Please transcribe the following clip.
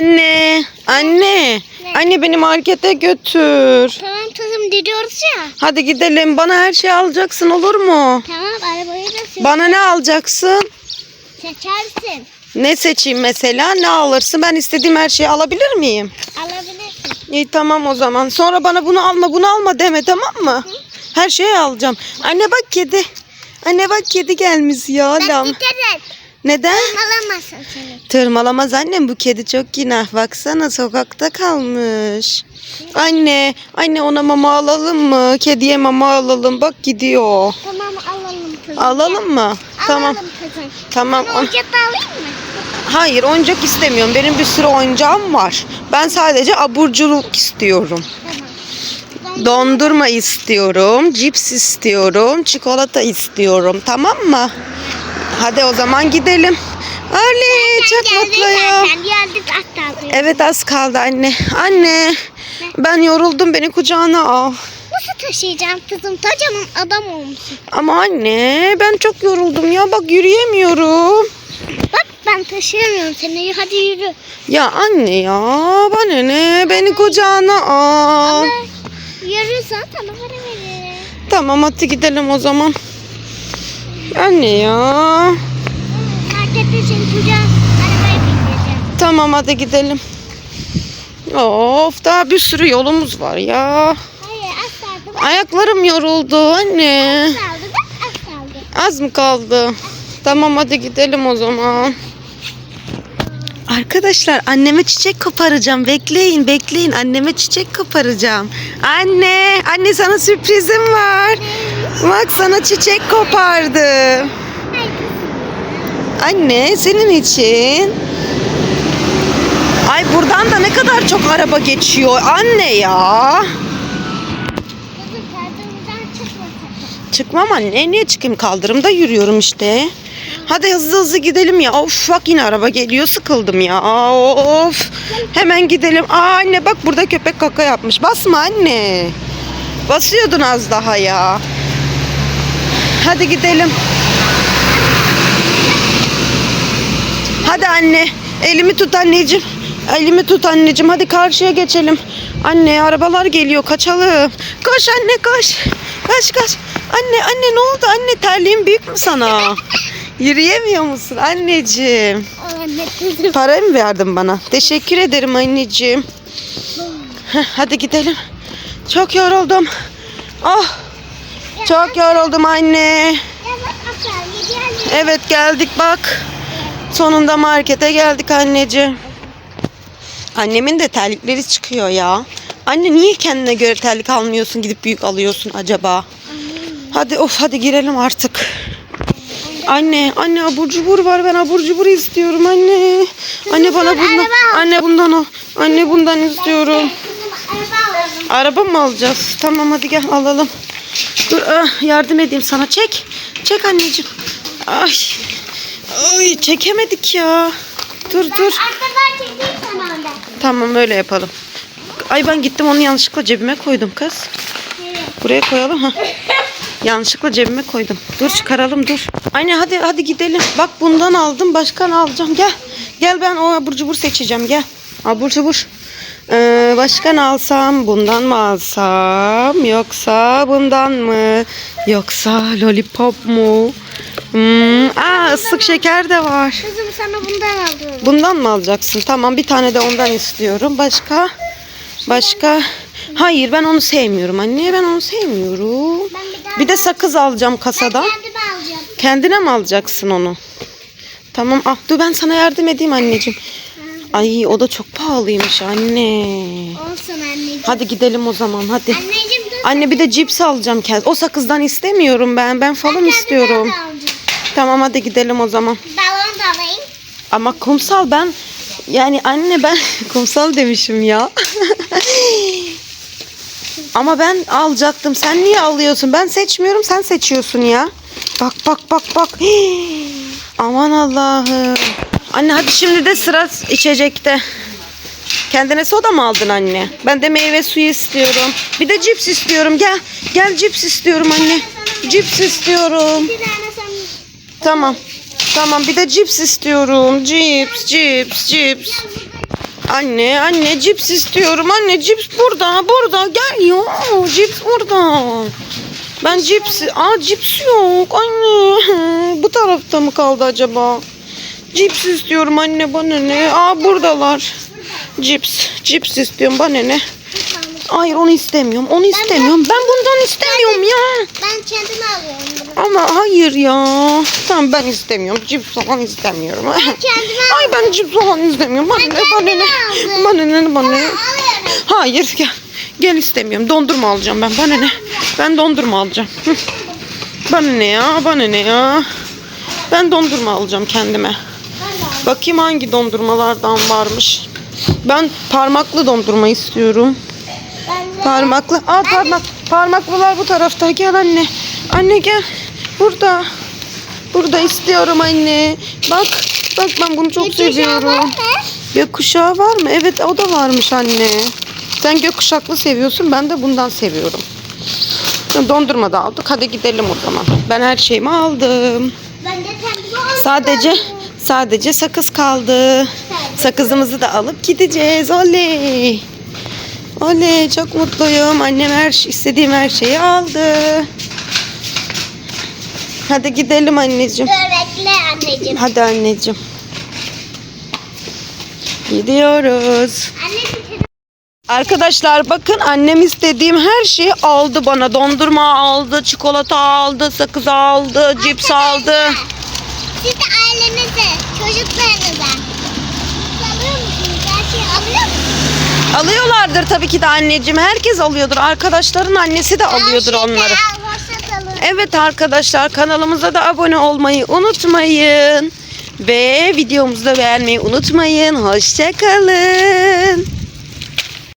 Anne, anne. Anne beni markete götür. Tamam kızım gidiyoruz ya. Hadi gidelim. Bana her şeyi alacaksın olur mu? Tamam arabayı da sen Bana ne alacaksın? seçersin. Ne seçeyim mesela? Ne alırsın? Ben istediğim her şeyi alabilir miyim? Alabilirsin. İyi tamam o zaman. Sonra bana bunu alma bunu alma deme tamam mı? Her şeyi alacağım. Anne bak kedi. Anne bak kedi gelmiş ya. Ben Lam. giderim. Neden? Alamazsın seni. Tırmalamaz annem bu kedi çok günah. Baksana sokakta kalmış. Anne, anne ona mama alalım mı? Kediye mama alalım. Bak gidiyor. Tamam alalım kızım. Alalım mı? Tamam. Alalım kızım. Tamam. Sana oyuncak alayım mı? Hayır oyuncak istemiyorum. Benim bir sürü oyuncağım var. Ben sadece aburculuk istiyorum. Tamam. Dondurma istiyorum, cips istiyorum, çikolata istiyorum. Tamam mı? Hadi o zaman gidelim. Ali çok mutluyum. Evet az kaldı anne. Anne ben yoruldum beni kucağına al. Nasıl taşıyacağım kızım? Kocaman adam olmuşsun. Ama anne ben çok yoruldum ya bak yürüyemiyorum. Bak ben taşıyamıyorum seni. Hadi yürü. Ya anne ya bana ne beni kucağına al. Ama yürürsen sana para veririm. Tamam hadi gidelim o zaman. Anne ya. Markette seni kucağına arabaya bindireceğim. Tamam hadi gidelim. Of daha bir sürü yolumuz var ya. Hayır az kaldı. Bak Ayaklarım yoruldu anne. az kaldı. Bak az kaldı. Az mı kaldı? Tamam hadi gidelim o zaman. Arkadaşlar anneme çiçek koparacağım. Bekleyin bekleyin anneme çiçek koparacağım. Anne anne sana sürprizim var. Bak sana çiçek kopardım. Ay Anne senin için. Ay buradan da ne kadar çok araba geçiyor anne ya. Çıkmam anne. Niye çıkayım? Kaldırımda yürüyorum işte. Hadi hızlı hızlı gidelim ya. Of bak yine araba geliyor. Sıkıldım ya. Of. Hemen gidelim. Aa anne bak burada köpek kaka yapmış. Basma anne. Basıyordun az daha ya. Hadi gidelim. Hadi anne. Elimi tut anneciğim. Elimi tut anneciğim. Hadi karşıya geçelim. Anne arabalar geliyor. Kaçalım. Koş anne koş. Koş koş. Anne anne ne oldu? Anne terliğin büyük mü sana? Yürüyemiyor musun anneciğim? Anne kızım. Para mı verdin bana? Teşekkür ederim anneciğim. Heh, Hadi gidelim. Çok yoruldum. Ah. Çok yoruldum anne. Evet geldik bak. Sonunda markete geldik anneciğim. Annemin de terlikleri çıkıyor ya. Anne niye kendine göre terlik almıyorsun gidip büyük alıyorsun acaba? Hadi of hadi girelim artık. Anne anne abur cubur var ben abur cubur istiyorum anne. Anne bana bundan anne bundan o. Anne bundan istiyorum. Araba mı alacağız? Tamam hadi gel alalım. Dur ah, yardım edeyim sana. Çek. Çek anneciğim. Ay. Ay çekemedik ya. Dur dur. Arkadan çekeyim sana önden. Tamam öyle yapalım. Ay ben gittim onu yanlışlıkla cebime koydum kız. Evet. Buraya koyalım ha. Yanlışlıkla cebime koydum. Dur çıkaralım dur. Anne hadi hadi gidelim. Bak bundan aldım başka ne alacağım gel. Gel ben o abur cubur seçeceğim gel. Abur cubur. Ee, başka ne alsam bundan mı alsam yoksa bundan mı yoksa lollipop mu? Hmm, aa ıslık şeker de var. Kızım sana bundan alıyorum. Bundan mı alacaksın? Tamam bir tane de ondan istiyorum. Başka? Başka? Hayır ben onu sevmiyorum anne. Ben onu sevmiyorum. Ben bir daha Bir de sakız alacağım kasadan. kendime alacağım. Kendine mi alacaksın onu? Tamam ah dur ben sana yardım edeyim anneciğim. Ay o da çok pahalıymış anne. Olsun anneciğim. Hadi gidelim o zaman hadi. Anneciğim dur. Anne bir de cips alacağım. O sakızdan istemiyorum ben. Ben falım Kendime istiyorum. Tamam hadi gidelim o zaman. Balon da alayım. Ama kumsal ben yani anne ben kumsal demişim ya. Ama ben alacaktım. Sen niye alıyorsun? Ben seçmiyorum, sen seçiyorsun ya. Bak bak bak bak. Hii. Aman Allah'ım. Anne hadi şimdi de sıra içecekte. Kendine soda mı aldın anne? Ben de meyve suyu istiyorum. Bir de cips istiyorum. Gel. Gel cips istiyorum anne. Cips istiyorum. Bir tane sen Tamam. Tamam bir de cips istiyorum. Cips, cips, cips. Anne anne cips istiyorum. Anne cips burada burada gel ya. Cips burada. Ben cips aa cips yok anne. Bu tarafta mı kaldı acaba? Cips istiyorum anne bana ne? Aa buradalar. Cips. Cips istiyorum bana ne? Hayır onu istemiyorum. Onu istemiyorum. Ben bundan istemiyorum ya. Ben kendime alıyorum bunu. Ama hayır ya. Tamam ben istemiyorum. Cips falan istemiyorum. kendime Ay ben cips falan istemiyorum. Bana ne bana ne? aldım. Bana ne bana ne? Alıyorum. Hayır gel. Gel istemiyorum. Dondurma alacağım ben. Bana ne? Ben dondurma alacağım. Hı. Bana ne ya? Bana ne ya? Ben dondurma alacağım kendime. Bakayım hangi dondurmalardan varmış. Ben parmaklı dondurma istiyorum. Parmaklı. Aa parmak. Parmaklılar bu tarafta. Gel anne. Anne gel. Burada. Burada istiyorum anne. Bak. Bak ben bunu çok Gökkuşağı var seviyorum. mı? Gökkuşağı var mı? Evet o da varmış anne. Sen gökkuşaklı seviyorsun. Ben de bundan seviyorum. Dondurma da aldık. Hadi gidelim o zaman. Ben her şeyimi aldım. Ben de kendime alıyorum. Sadece sakız kaldı. Sakızımızı da alıp gideceğiz. Oley. Oley çok mutluyum. Annem her istediğim her şeyi aldı. Hadi gidelim anneciğim. Dur bekle anneciğim. Hadi anneciğim. Gidiyoruz. Arkadaşlar bakın annem istediğim her şeyi aldı bana. Dondurma aldı, çikolata aldı, sakız aldı, cips aldı. Siz de ailenize, çocuklarınıza. Alıyor musunuz? Her şeyi alıyor musunuz? Alıyorlardır tabii ki de anneciğim. Herkes alıyordur. Arkadaşların annesi de alıyordur onları. Evet arkadaşlar kanalımıza da abone olmayı unutmayın. Ve videomuzu da beğenmeyi unutmayın. Hoşçakalın.